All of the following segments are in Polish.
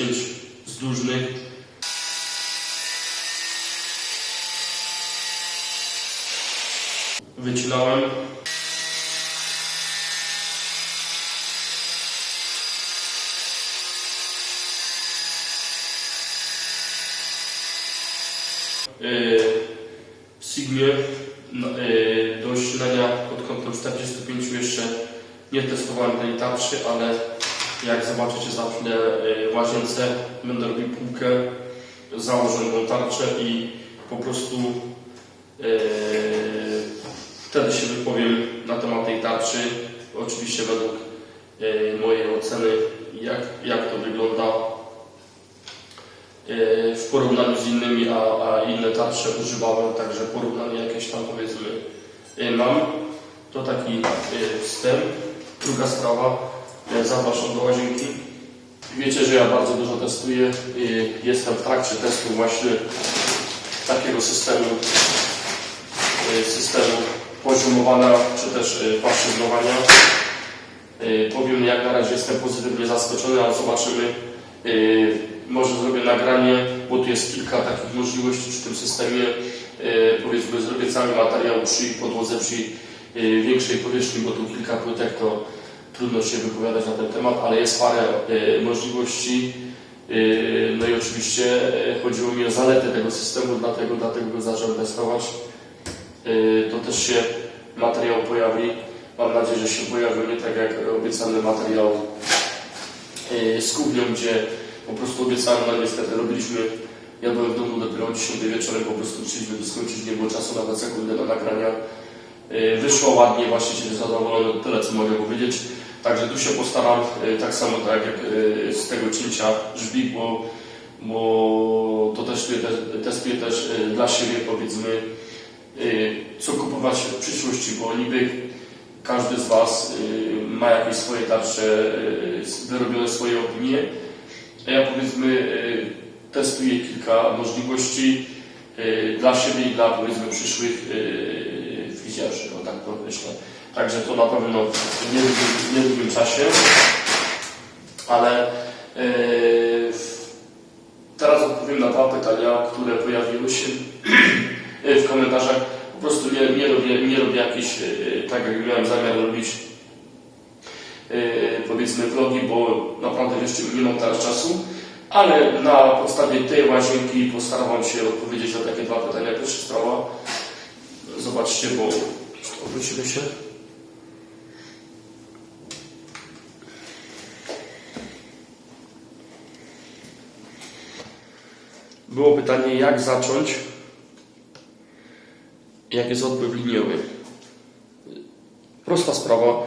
y, cięć wzdłużnych. Wycinałem. Y, w Sigmie no, y, do ścinania pod kątem 45 jeszcze nie testowałem tej tarczy, ale jak zobaczycie za chwilę y, łazience będę robił półkę, założę tą tarczę i po prostu y, wtedy się wypowiem na temat tej tarczy. Oczywiście według y, mojej oceny, jak, jak to wygląda y, w porównaniu z innymi, a, a inne tarcze używałem, także porównanie jakieś tam powiedzmy y, mam. To taki wstęp. Druga sprawa, zapraszam do łazienki. Wiecie, że ja bardzo dużo testuję. Jestem w trakcie testu właśnie takiego systemu, y, systemu poziomowania, czy też paszczyznowania. Y, Powiem, jak na razie jestem pozytywnie zaskoczony, ale zobaczymy. Może zrobię nagranie, bo tu jest kilka takich możliwości przy tym systemie. Powiedzmy, zrobię cały materiał przy podłodze, przy większej powierzchni, bo tu kilka płytek, to trudno się wypowiadać na ten temat, ale jest parę y, możliwości. Y, No i oczywiście y, chodziło mi o zalety tego systemu, dlatego, dlatego go zacząłem testować. To też się materiał pojawi. Mam nadzieję, że się pojawi nie tak jak obiecany materiał z kuchnią, gdzie po prostu obiecałem, no niestety robiliśmy, ja byłem w domu dopiero o 10 wieczorem, po prostu chcieliśmy to skończyć, nie było czasu nawet sekundę na nagrania. Wyszło ładnie, właściciel zadowolony, tyle co mogę powiedzieć. Także tu się postaram, y, tak samo tak jak y, z tego cięcia żbik, bo, bo to testuję, te- testuję też y, dla siebie powiedzmy, co kupować w przyszłości, bo niby każdy z Was ma jakieś swoje tarcze, wyrobione swoje opinie. A ja powiedzmy testuję kilka możliwości dla siebie i dla powiedzmy przyszłych y, fryzjerzy, o tak to. Także to na pewno w niedługim, w niedługim czasie. Ale y, w- teraz odpowiem na dwa pytania, które pojawiły się w komentarzach. Po prostu nie, nie, robię, nie robię jakichś, y, tak jak miałem zamiar robić, y, powiedzmy vlogi, bo naprawdę jeszcze nie mam teraz czasu. Ale na podstawie tej łazienki postaram się odpowiedzieć na takie dwa pytania. Pierwsza sprawa, zobaczcie, bo obrócimy się. Było pytanie, jak zacząć, jak jest odpływ liniowy. Prosta sprawa,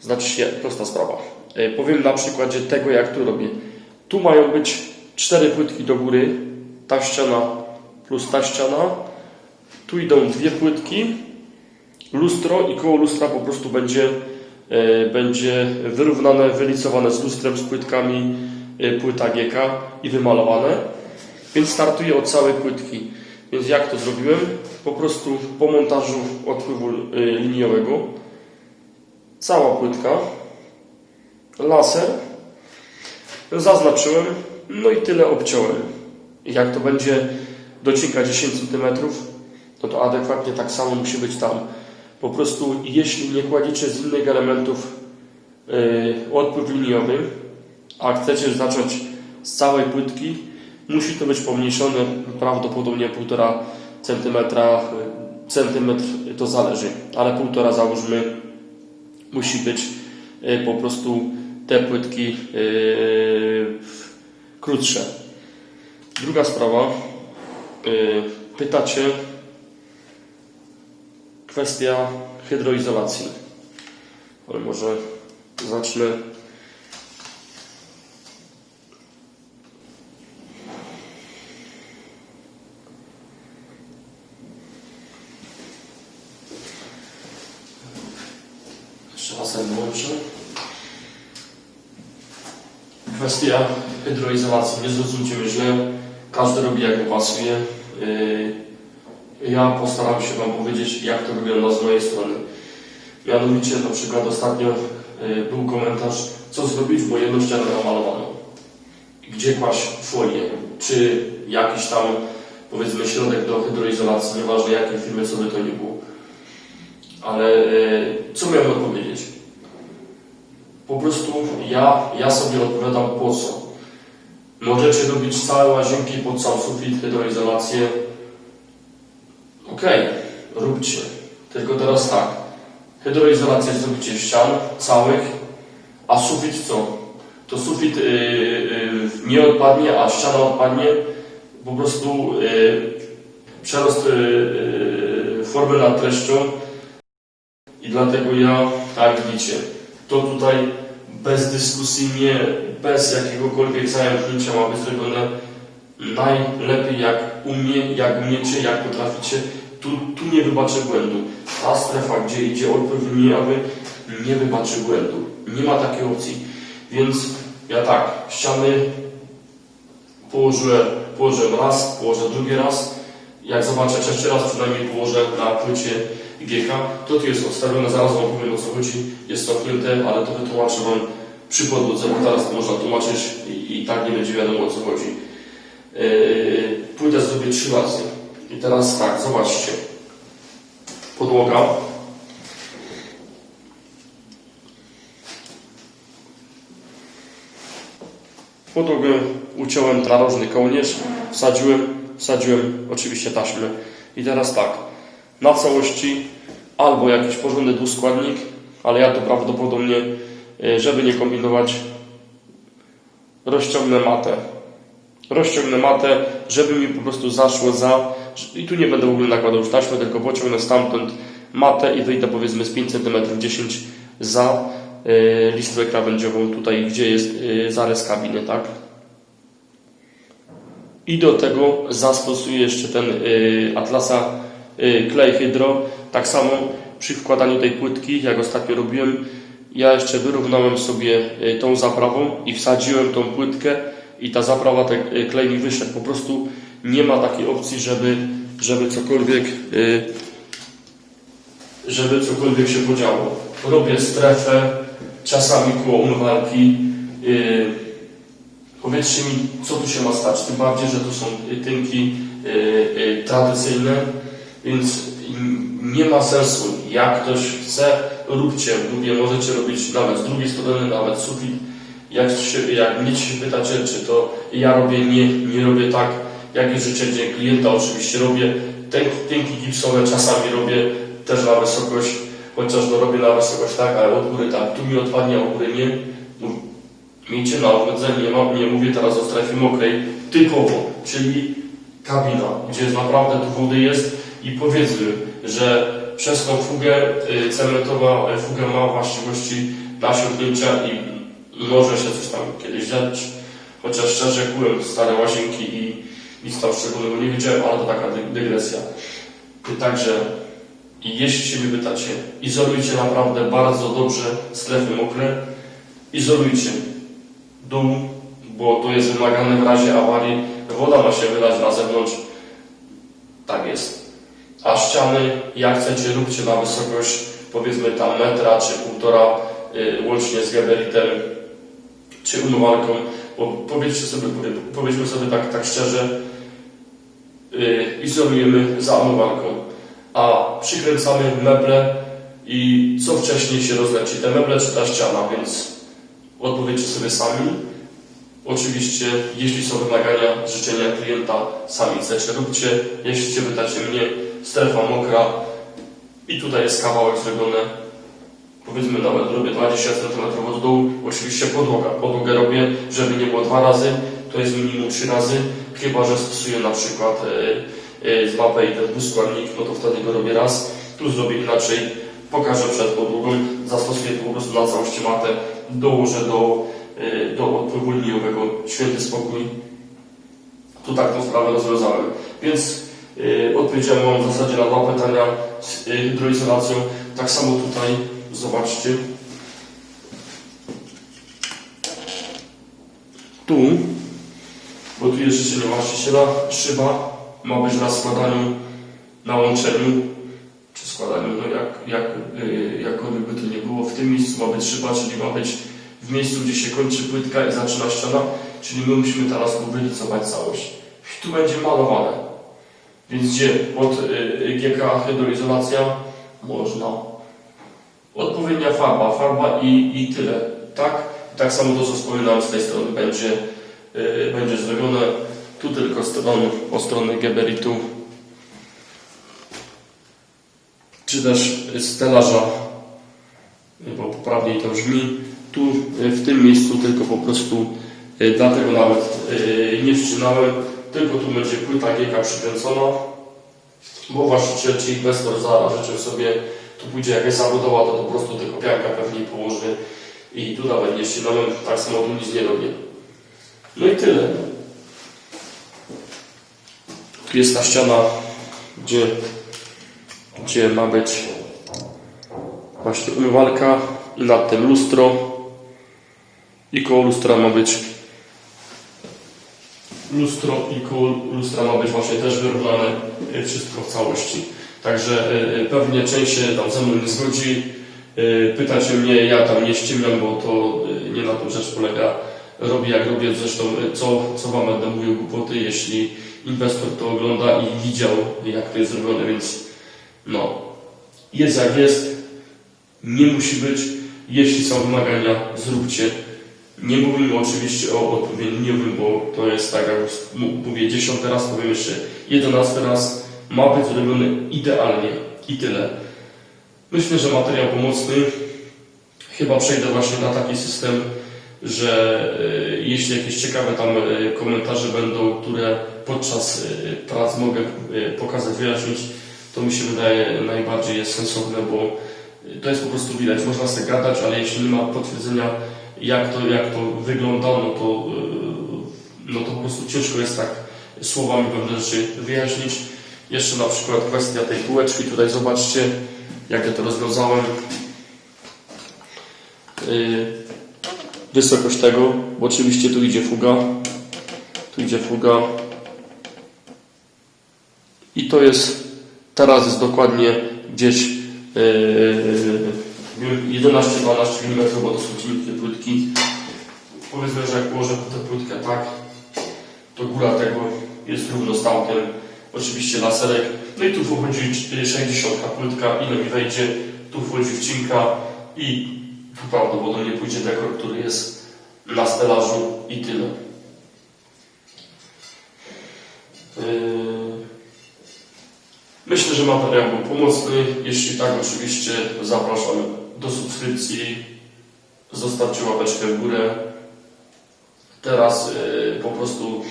znaczy się prosta sprawa. E, Powiem na przykładzie tego, jak tu robię. Tu mają być cztery płytki do góry, ta ściana plus ta ściana. Tu idą dwie płytki, lustro i koło lustra po prostu będzie, e, będzie wyrównane, wylicowane z lustrem, z płytkami e, płyta GK i wymalowane. Więc startuję od całej płytki. Więc jak to zrobiłem? Po prostu po montażu odpływu y, liniowego cała płytka, laser, zaznaczyłem, no i tyle obciąłem. Jak to będzie docinka 10 cm, no to adekwatnie tak samo musi być tam. Po prostu jeśli nie kładziecie z innych elementów yy, odpływ liniowy, a chcecie zacząć z całej płytki, musi to być pomniejszone prawdopodobnie 1,5 cm, centymetr to zależy, ale 1,5 załóżmy musi być y, po prostu te płytki y, krótsze. Druga sprawa, y, pytacie kwestia hydroizolacji. Ale może zacznę Jeszcze Kwestia hydroizolacji. Nie zrozumcie mnie źle. Każdy robi jak mu pasuje. Yy, Ja postaram się Wam powiedzieć, jak to wygląda z mojej strony. Mianowicie, na przykład ostatnio y, był komentarz, co zrobić, bo jedną ścianę namalowano. Gdzie kłaść folię, czy jakiś tam, powiedzmy, środek do hydroizolacji, nieważne jakiej firmy, co by to nie było. Ale y, co miałem odpowiedzieć? Po prostu ja, ja sobie odpowiadam po co. Możecie robić całe łazienki pod sam sufit, hydroizolację. Okej, róbcie. Tylko teraz tak. Hydroizolację zrobicie ścian całych, a sufit co? To sufit yy, yy, nie odpadnie, a ściana odpadnie. Po prostu yy, przerost yy, formy nad treścią. I dlatego ja, tak widzicie, to tutaj bezdyskusyjnie, bez jakiegokolwiek zająknięcia ma być zrobione najlepiej jak umie, jak umiecie, jak potraficie. Tu, tu nie wybaczę błędu. Ta strefa, gdzie idzie odpływ linii aby nie wybaczy błędu. Nie ma takiej opcji. Więc ja tak, ściany położyłem, położyłem raz, położę drugi raz. Jak zobaczę jeszcze raz, przynajmniej położę na płycie GK. To tu jest odstawione, zaraz Wam powiem o co chodzi. Jest cofnięte, ale to wytłumaczę Wam przy podłodze, bo teraz to można tłumaczyć i, i tak nie będzie wiadomo o co chodzi. Yy, płytę zrobię trzy razy. I teraz tak, zobaczcie. Podłoga. Podłogę uciąłem narożny kołnierz, wsadziłem, wsadziłem oczywiście taśmy. I teraz tak, na całości albo jakiś porządny dwuskładnik, ale ja to prawdopodobnie, yy, żeby nie kombinować, rozciągnę matę rozciągnę matę, żeby mi po prostu zaszło za... I tu nie będę w ogóle nakładał już taśmy, tylko pociągnę stamtąd matę i wyjdę powiedzmy z 5 cm 10 za y, listwę krawędziową tutaj, gdzie jest y, zarys kabiny, tak? I do tego zastosuję jeszcze ten Atlasa klej hydro. Tak samo przy wkładaniu tej płytki, jak ostatnio robiłem, ja jeszcze wyrównałem sobie y, tą zaprawą i wsadziłem tą płytkę i ta zaprawa, ten y, klej mi wyszedł. Po prostu nie ma takiej opcji, żeby, żeby cokolwiek y, żeby cokolwiek się podziało. Robię strefę, czasami koło umywalki. y, Powiedzcie mi, co tu się ma stać, tym bardziej, że to są y, tynki y, y, tradycyjne, więc nie ma sensu. Jak ktoś chce, róbcie. Mówię, możecie robić nawet z drugiej strony, nawet sufit. Jak, się, jak mnie się pytacie, czy to ja robię, nie, nie robię tak, jak jest życzenie klienta, oczywiście robię tynk, tynki gipsowe, czasami robię też na wysokość, chociaż no robię na wysokość tak, ale od góry tak, tu mi odpadnie, od góry nie. No, Miejcie na uwadze, nie, ma, nie mówię teraz o strefie mokrej, typowo, czyli kabina, gdzie naprawdę tu wody jest i powiedzmy, że przez tą fugę y, cementowa y, fuga ma właściwości nasiąknięcia i może się coś tam kiedyś dziać, chociaż szczerze kułem stare łazienki i nic tam szczególnego nie widziałem, ale to taka dy- dygresja. Y, Także jeśli się mnie pytacie, izolujcie naprawdę bardzo dobrze strefy mokre, izolujcie dół, bo to jest wymagane w razie awarii. Woda ma się wylać na zewnątrz. Tak jest. A ściany, jak chcecie, róbcie na wysokość powiedzmy tam metra czy półtora, y, łącznie z gabaritem czy umywalką. Bo powiedzcie sobie, powie, powiedzmy sobie tak, tak szczerze, y, izolujemy za umywalką, a przykręcamy meble i co wcześniej się rozleci, te meble czy ta ściana, więc odpowiedzcie sobie sami. Oczywiście, jeśli są wymagania, życzenia klienta, sami chcecie, róbcie. Jeśli Cię pytacie mnie, strefa mokra i tutaj jest kawałek zrobione, powiedzmy nawet robię 20 cm od dołu, oczywiście podłoga. Podłogę robię, żeby nie było dwa razy, to jest minimum trzy razy, chyba że stosuję na przykład e, e, z mapy i ten dwuskładnik, no to wtedy go robię raz. Tu zrobię inaczej, pokażę przed podłogą, zastosuję to po prostu na całości matę, dołożę do, e, do odpływu liniowego, święty spokój. Tu tak tą sprawę rozwiązałem. Więc odpowiedziałem Wam w zasadzie na dwa pytania z hydroizolacją. Tak samo tutaj, zobaczcie. Tu, bo tu jest życzenie właściciela, szyba ma być na składaniu na łączeniu czy składaniu, no jak, jak, yy, jakkolwiek by to nie było. W tym miejscu ma być szyba, czyli ma być w miejscu, gdzie się kończy płytka i zaczyna ściana, czyli my musimy teraz mobilizować całość. I tu będzie malowane. Więc gdzie pod yy, GK hydroizolacja można. Odpowiednia farba, farba i, i tyle. Tak? Tak samo to, co wspominałem z tej strony będzie, yy, będzie zrobione. Tu tylko stron, o stronę geberitu czy też stelaża, bo poprawniej to brzmi. Tu y, w tym miejscu tylko po prostu, y, dlatego nawet y, nie wcinałem, tylko tu będzie płyta GK przykręcona, bo właściciel czy inwestor za życzył sobie, tu pójdzie jakaś zabudowa, to po prostu tylko pianka pewnie położy i tu nawet nie ścinałem, tak samo tu nic nie robię. No i tyle. Tu jest ta ściana, gdzie gdzie ma być właśnie umywalka i nad tym lustro i koło lustra ma być lustro i koło lustra ma być właśnie też wyrównane y, wszystko w całości. Także y, y, pewnie część się tam ze mną nie zgodzi. Pytacie mnie, ja tam nie ściemniam, bo to nie na tym rzecz polega. Robię jak robię, zresztą co, co Wam będę mówił głupoty, jeśli inwestor to ogląda i widział jak to jest zrobione, więc no, jest jak jest, nie musi być. Jeśli są wymagania, zróbcie. Nie mówimy oczywiście o odpowiedniowym, bo to jest tak, jak mówię dziesiąty raz, powiem jeszcze jedenasty raz. Ma być zrobiony idealnie i tyle. Myślę, że materiał pomocny. Chyba przejdę właśnie na taki system, że e, jeśli jakieś ciekawe tam e, komentarze będą, które podczas e, prac mogę pokazać, wyjaśnić, to mi się wydaje najbardziej jest sensowne, bo to jest po prostu widać, można sobie gadać, ale jeśli nie ma potwierdzenia, jak to, jak to wygląda, no to, yy, no to po prostu ciężko jest tak słowami pewne rzeczy wyjaśnić. Jeszcze na przykład kwestia tej półeczki, tutaj zobaczcie, jak ja to rozwiązałem. Yy, Wysokość tego, bo oczywiście tu idzie fuga, tu idzie fuga i to jest Teraz jest dokładnie gdzieś 11-12 mm, bo to są cienkie płytki. Powiedzmy, że jak położę tę płytkę tak, to góra tego jest równo z tamtym. Oczywiście laserek. No i tu wchodzi 60 płytka, ile mi wejdzie. Tu wchodzi wcinka i tu prawdopodobnie pójdzie dekor, który jest na stelażu i tyle. Yy, Myślę, że materiał był pomocny. Jeśli tak, oczywiście zapraszam do subskrypcji. Zostawcie łapeczkę w górę. Teraz y, po prostu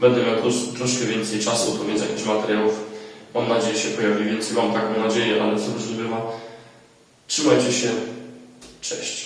będę miał trosz, troszkę więcej czasu, to więc jakichś materiałów mam nadzieję się pojawi więcej. Mam taką nadzieję, ale co różnie bywa. Trzymajcie się. Cześć.